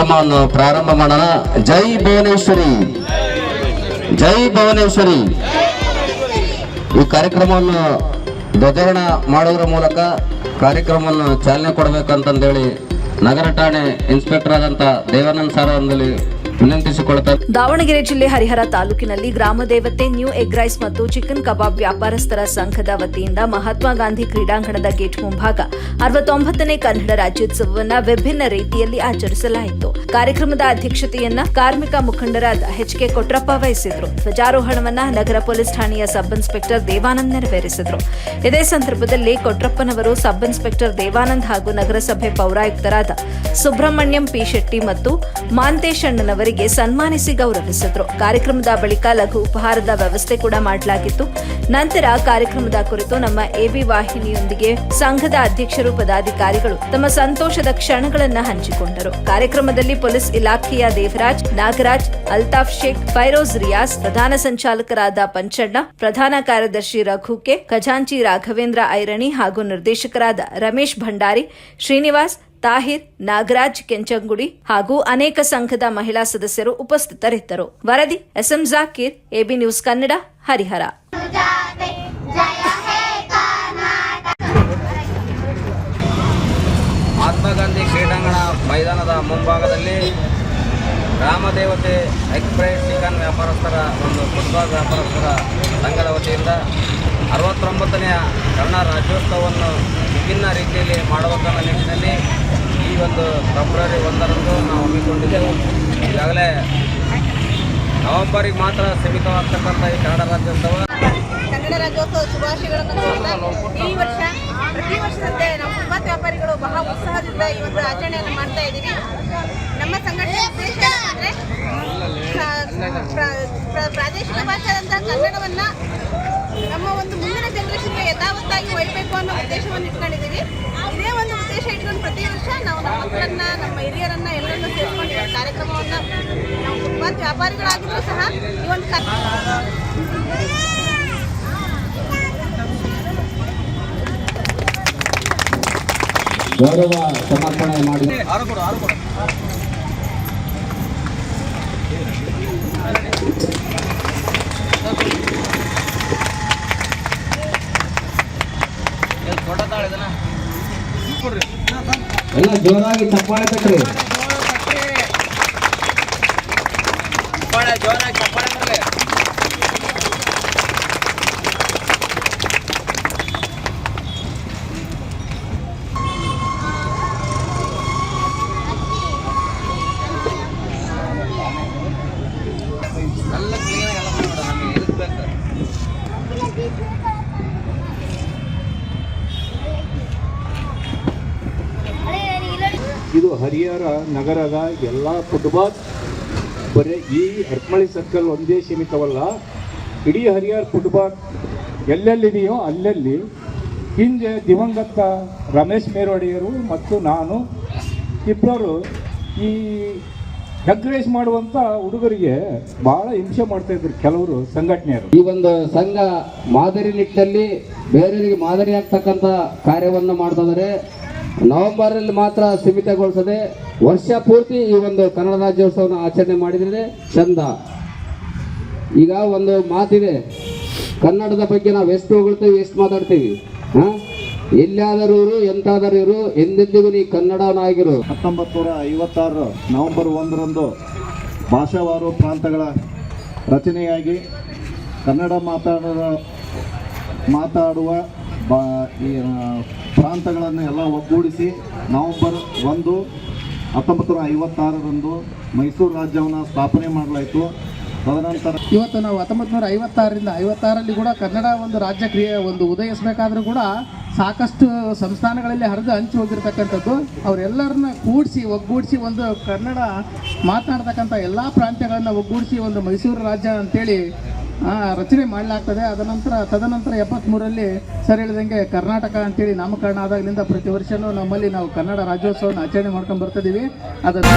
ಕಾರ್ಯಕ್ರಮವನ್ನು ಪ್ರಾರಂಭ ಮಾಡೋಣ. ಜೈ ಭುವನೇಶ್ವರಿ. ಜೈ ಭುವನೇಶ್ವರಿ. ಈ ಕಾರ್ಯಕ್ರಮವನ್ನು ಧ್ವಜಾರೋಹಣ ಮಾಡೋದ್ರ ಮೂಲಕ ಕಾರ್ಯಕ್ರಮವನ್ನು ಚಾಲನೆ ಕೊಡಬೇಕಂತಂದೇಳಿ ನಗರ ಠಾಣೆ ಇನ್ಸ್ಪೆಕ್ಟರ್ ಆದಂಥ ದೇವಾನಂದ್ ಸರ್ ವಿನಂತಿಸಿಕೊಳ್ತಾ ದಾವಣಗೆರೆ ಜಿಲ್ಲೆ ಹರಿಹರ ತಾಲೂಕಿನಲ್ಲಿ ಗ್ರಾಮ ದೇವತೆ ನ್ಯೂ ಎಗ್ ರೈಸ್ ಮತ್ತು ಚಿಕನ್ ಕಬಾಬ್ ವ್ಯಾಪಾರಸ್ಥರ ಸಂಘದ ವತಿಯಿಂದ ಮಹಾತ್ಮ ಗಾಂಧಿ ಕ್ರೀಡಾಂಗಣದ ಗೇಟ್ ಮುಂಭಾಗ ಅರವತ್ತೊಂಬತ್ತನೇ ಕನ್ನಡ ರಾಜ್ಯೋತ್ಸವವನ್ನು ವಿಭಿನ್ನ ರೀತಿಯಲ್ಲಿ ಆಚರಿಸಲಾಯಿತು. ಕಾರ್ಯಕ್ರಮದ ಅಧ್ಯಕ್ಷತೆಯನ್ನ ಕಾರ್ಮಿಕ ಮುಖಂಡರಾದ ಎಚ್ ಕೆ ಕೊಟ್ರಪ್ಪ ವಹಿಸಿದ್ರು. ಧ್ವಜಾರೋಹಣವನ್ನ ನಗರ ಪೊಲೀಸ್ ಠಾಣೆಯ ಸಬ್ ಇನ್ಸ್ಪೆಕ್ಟರ್ ದೇವಾನಂದ್ ನೆರವೇರಿಸಿದ್ರು. ಇದೇ ಸಂದರ್ಭದಲ್ಲಿ ಕೊಟ್ರಪ್ಪನವರು ಸಬ್ ಇನ್ಸ್ಪೆಕ್ಟರ್ ದೇವಾನಂದ್ ಹಾಗೂ ನಗರಸಭೆ ಪೌರಾಯುಕ್ತರಾದ ಸುಬ್ರಹ್ಮಣ್ಯಂ ಪಿ ಶೆಟ್ಟಿ ಮತ್ತು ಮಾಂತೇಶ್ ಅಣ್ಣನವರಿಗೆ ಸನ್ಮಾನಿಸಿ ಗೌರವಿಸಿದ್ರು. ಕಾರ್ಯಕ್ರಮದ ಬಳಿಕ ಲಘು ಉಪಹಾರದ ವ್ಯವಸ್ಥೆ ಕೂಡ ಮಾಡಲಾಗಿತ್ತು. ನಂತರ ಕಾರ್ಯಕ್ರಮದ ಕುರಿತು ನಮ್ಮ ಎಬಿ ವಾಹಿನಿಯೊಂದಿಗೆ ಸಂಘದ ಅಧ್ಯಕ್ಷರು, ಪದಾಧಿಕಾರಿಗಳು ತಮ್ಮ ಸಂತೋಷದ ಕ್ಷಣಗಳನ್ನ ಹಂಚಿಕೊಂಡರು. ಕಾರ್ಯಕ್ರಮದಲ್ಲಿ ಪೊಲೀಸ್ ಇಲಾಖೆಯ ದೇವರಾಜ್, ನಾಗರಾಜ್, ಅಲ್ತಾಫ್ ಶೇಖ್, ಫೈರೋಜ್ ರಿಯಾಸ್ ಪ್ರಧಾನ ಸಂಚಾಲಕರಾದ ಪಂಚಣ್ಣ, ಪ್ರಧಾನ ಕಾರ್ಯದರ್ಶಿ ರಘುಕೆ ಖಜಾಂಚಿ ರಾಘವೇಂದ್ರ ಐರಣಿ ಹಾಗೂ ನಿರ್ದೇಶಕರಾದ ರಮೇಶ್ ಭಂಡಾರಿ, ಶ್ರೀನಿವಾಸ್ ತಾಹಿರ್, ನಾಗರಾಜ್, ಕೆಂಚಂಗುಡಿ ಹಾಗೂ ಅನೇಕ ಸಂಘದ ಮಹಿಳಾ ಸದಸ್ಯರು ಉಪಸ್ಥಿತರಿದ್ದರು. ವರದಿ, S M Zakir, A B news Kannada, Harihara. Mahatma Gandhi ಕ್ರೀಡಾಂಗಣ ಮೈದಾನದ ಮುಂಭಾಗದಲ್ಲಿ ರಾಮದೇವತೆ ಎಕ್ಸ್ಪ್ರೆಸ್ ಚಿಕನ್ ವ್ಯಾಪಾರಸ್ಥರ ಒಂದು ಫುಟ್ಬಾಲ್ ವ್ಯಾಪಾರಸ್ಥರ ಸಂಘದ ವತಿಯಿಂದ ಅರವತ್ತೊಂಬತ್ತನೆಯ ಕನ್ನಡ ರಾಜ್ಯೋತ್ಸವವನ್ನು ರೀತಿಯಲ್ಲಿ ಮಾಡುವಂಥ ನಿಟ್ಟಿನಲ್ಲಿ ಈ ಒಂದು ಫೆಬ್ರವರಿ ಒಂದರಂದು ನಾವು ಹಮ್ಮಿಕೊಂಡಿದ್ದೆವು. ಈಗಾಗಲೇ ನವೆಂಬರಿಗೆ ಮಾತ್ರ ಸೀಮಿತವಾಗ್ತಕ್ಕಂಥ ಈ ಕನ್ನಡ ರಾಜ್ಯೋತ್ಸವ. ಕನ್ನಡ ರಾಜ್ಯೋತ್ಸವ ಶುಭಾಶಯಗಳನ್ನು ಈ ವರ್ಷ, ಪ್ರತಿ ವರ್ಷದಂತೆ ನಾವು ಬೃಹತ್ ವ್ಯಾಪಾರಿಗಳು ಬಹಳ ಉತ್ಸಾಹದಿಂದ ಈ ಒಂದು ಆಚರಣೆಯನ್ನು ಮಾಡ್ತಾ ಇದ್ದೀವಿ. ನಮ್ಮ ಸಂಘಟನೆ ಉದ್ದೇಶ ಅಂದರೆ ಪ್ರಾದೇಶಿಕ ಭಾಷೆಯಾದಂಥ ಕನ್ನಡವನ್ನು ನಮ್ಮ ಒಂದು ಮುಂದಿನ ಜನರೇಷನ್ಗೆ ಯಥಾವತ್ತಾಗಿ ಒಯ್ಯಬೇಕು ಅನ್ನೋ ಉದ್ದೇಶವನ್ನು ಇಟ್ಕೊಂಡಿದ್ದೀವಿ ಇದೇ ಒಂದು ಉದ್ದೇಶ ಇಟ್ಕೊಂಡು ಪ್ರತಿ ವರ್ಷ ನಾವು ನಮ್ಮ ಮಕ್ಕಳನ್ನ ನಮ್ಮ ಹಿರಿಯರನ್ನ ಎಲ್ಲರನ್ನೂ ಸೇರಿಕೊಂಡು ಈ ಒಂದು ಕಾರ್ಯಕ್ರಮವನ್ನು ನಾವು ಫುಟ್ಪಾತ್ ವ್ಯಾಪಾರಿಗಳಾಗಿದ್ರೂ ಸಹ ಈ ಒಂದು ಕಾ- ಗೌರವ ಸಮರ್ಪಣೆ ಮಾಡಿದ ಫೋಟೋ ಎಲ್ಲ ಜೋರಾಗಿ ಚಪ್ಪಾಳೆ ತಟ್ರಿ ಚಪ್ಪಾಳೆ ಜೋರಾಗಿ ಚಪ್ಪಾಳೆ ಬರಲಿ ಎಲ್ಲ ಕ್ಲೀನ್ ಎಲ್ಲ ಮಾಡೋಣ ನಮಗೆ ಇದಕ್ಕೆ ಬೇಕು ಇದು ಹರಿಹರ ನಗರದ ಎಲ್ಲ ಫುಟ್ಬಾಲ್ ಬರೀ ಈ ಹೆರ್ಮಳಿ ಸರ್ಕಲ್ ಒಂದೇ ಸೀಮಿತವಲ್ಲ. ಇಡೀ ಹರಿಹರ ಫುಟ್ಬಾಲ್ ಎಲ್ಲೆಲ್ಲಿದೆಯೋ ಅಲ್ಲಲ್ಲಿ ಹಿಂದೆ ದಿವಂಗತ ರಮೇಶ್ ಮೇರೊಡೆಯರು ಮತ್ತು ನಾನು ಇಬ್ಬರು ಈ ಎಂಕರೇಜ್ ಮಾಡುವಂಥ ಹುಡುಗರಿಗೆ ಭಾಳ ಹಿಂಸೆ ಮಾಡ್ತಾಯಿದ್ರು ಕೆಲವರು ಸಂಘಟನೆಯರು. ಈ ಒಂದು ಸಂಘ ಮಾದರಿ ನಿಟ್ಟಿನಲ್ಲಿ ಬೇರೆಯವರಿಗೆ ಮಾದರಿ ಆಗ್ತಕ್ಕಂಥ ಕಾರ್ಯವನ್ನು ಮಾಡ್ತಿದ್ದಾರೆ ನವೆಂಬರಲ್ಲಿ ಮಾತ್ರ ಸೀಮಿತಗೊಳಿಸದೆ ವರ್ಷ ಪೂರ್ತಿ ಈ ಒಂದು ಕನ್ನಡ ರಾಜ್ಯೋತ್ಸವನ ಆಚರಣೆ ಮಾಡಿದರೆ ಚಂದ. ಈಗ ಒಂದು ಮಾತಿದೆ. ಕನ್ನಡದ ಬಗ್ಗೆ ನಾವು ಎಷ್ಟು ಹೊಗಳ್ತೀವಿ, ಎಷ್ಟು ಮಾತಾಡ್ತೀವಿ? ಹಾಂ? ಎಲ್ಲಾದರೂ ಎಂತಾದರೂ ಇರು, ಎಂದೆಂದಿಗೂ ನೀ ಕನ್ನಡನಾಗಿರು ಹತ್ತೊಂಬತ್ತು ನೂರ ಐವತ್ತಾರು ನವೆಂಬರ್ ಒಂದರಂದು ಭಾಷಾವಾರು ಪ್ರಾಂತಗಳ ರಚನೆಯಾಗಿ ಕನ್ನಡ ಮಾತಾಡುವ ಮಾತಾಡುವ ಈ ಪ್ರಾಂತಗಳನ್ನು ಎಲ್ಲ ಒಗ್ಗೂಡಿಸಿ ನವೆಂಬರ್ ಒಂದು ಹತ್ತೊಂಬತ್ತು ನೂರ ಐವತ್ತಾರರಂದು ಮೈಸೂರು ರಾಜ್ಯವನ್ನು ಸ್ಥಾಪನೆ ಮಾಡಲಾಯಿತು. ತದನಂತರ ಇವತ್ತು ನಾವು ಹತ್ತೊಂಬತ್ತು ನೂರ ಐವತ್ತಾರರಿಂದ ಐವತ್ತಾರಲ್ಲಿ ಕೂಡ ಕನ್ನಡ ಒಂದು ರಾಜ್ಯ ಕ್ರಿಯೆ ಒಂದು ಉದಯಿಸಬೇಕಾದ್ರೂ ಕೂಡ ಸಾಕಷ್ಟು ಸಂಸ್ಥಾನಗಳಲ್ಲಿ ಹರಿದು ಹಂಚಿ ಹೋಗಿರ್ತಕ್ಕಂಥದ್ದು. ಅವರೆಲ್ಲರನ್ನ ಕೂಡಿಸಿ, ಒಗ್ಗೂಡಿಸಿ ಒಂದು ಕನ್ನಡ ಮಾತನಾಡ್ತಕ್ಕಂಥ ಎಲ್ಲ ಪ್ರಾಂತ್ಯಗಳನ್ನು ಒಗ್ಗೂಡಿಸಿ ಒಂದು ಮೈಸೂರು ರಾಜ್ಯ ಅಂತೇಳಿ ರಚನೆ ಮಾಡಲಾಗ್ತದೆ. ಅದನಂತರ ತದನಂತರ ಎಪ್ಪತ್ತ್ಮೂರರಲ್ಲಿ ಸರ್ ಹೇಳಿದಂಗೆ ಕರ್ನಾಟಕ ಅಂತೇಳಿ ನಾಮಕರಣ ಆದಾಗಲಿಂದ ಪ್ರತಿ ವರ್ಷನೂ ನಮ್ಮಲ್ಲಿ ನಾವು ಕನ್ನಡ ರಾಜ್ಯೋತ್ಸವವನ್ನು ಆಚರಣೆ ಮಾಡ್ಕೊಂಡು ಬರ್ತಿದ್ದೀವಿ ಅದನ್ನು